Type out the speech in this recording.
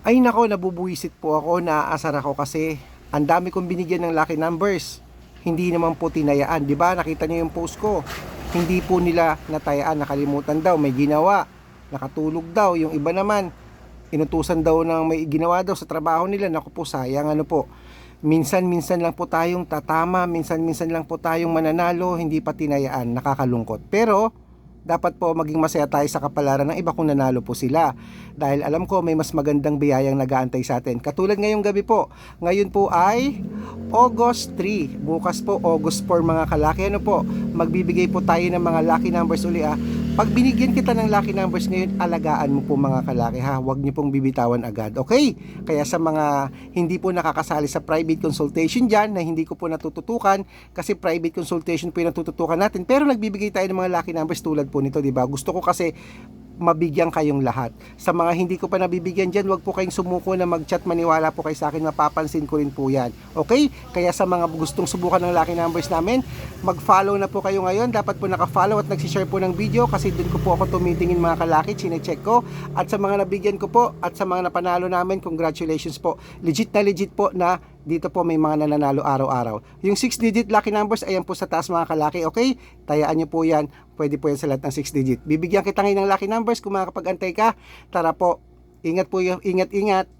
Ay nako, nabubuwisit po ako, naaasar ako kasi ang dami kong binigyan ng lucky numbers. Hindi naman po tinayaan, di ba? Nakita niyo yung post ko. Hindi po nila natayaan, nakalimutan daw, may ginawa. Nakatulog daw, yung iba naman, inutusan daw ng may ginawa daw sa trabaho nila. Naku po, sayang ano po. Minsan-minsan lang po tayong tatama, minsan-minsan lang po tayong mananalo, hindi pa tinayaan, nakakalungkot. Pero, dapat po maging masaya tayo sa kapalaran ng iba kung nanalo po sila. Dahil alam ko may mas magandang biyayang nagaantay sa atin. Katulad ngayong gabi po. Ngayon po ay August 3. Bukas po August 4 mga kalaki. Ano po? Magbibigay po tayo ng mga lucky numbers uli ah. Pag binigyan kita ng lucky numbers ngayon, alagaan mo po mga kalaki ha. Huwag niyo pong bibitawan agad. Okay? Kaya sa mga hindi po nakakasali sa private consultation dyan na hindi ko po natututukan kasi private consultation po yung natututukan natin pero nagbibigay tayo ng mga lucky numbers tulad po nito, di ba? Gusto ko kasi mabigyan kayong lahat. Sa mga hindi ko pa nabibigyan dyan, wag po kayong sumuko na mag-chat, maniwala po kayo sa akin, mapapansin ko rin po yan. Okay? Kaya sa mga gustong subukan ng lucky numbers namin, mag-follow na po kayo ngayon. Dapat po naka-follow at nagsishare po ng video kasi dun ko po ako tumitingin mga kalaki, chinecheck ko. At sa mga nabigyan ko po at sa mga napanalo namin, congratulations po. Legit na legit po na dito po may mga nananalo araw-araw. Yung 6 digit lucky numbers, ayan po sa taas mga kalaki, okay? Tayaan nyo po yan. Pwede po yan sa lahat ng 6 digit. Bibigyan kita ngayon ng lucky numbers kung makakapag-antay ka. Tara po, ingat po yung ingat-ingat.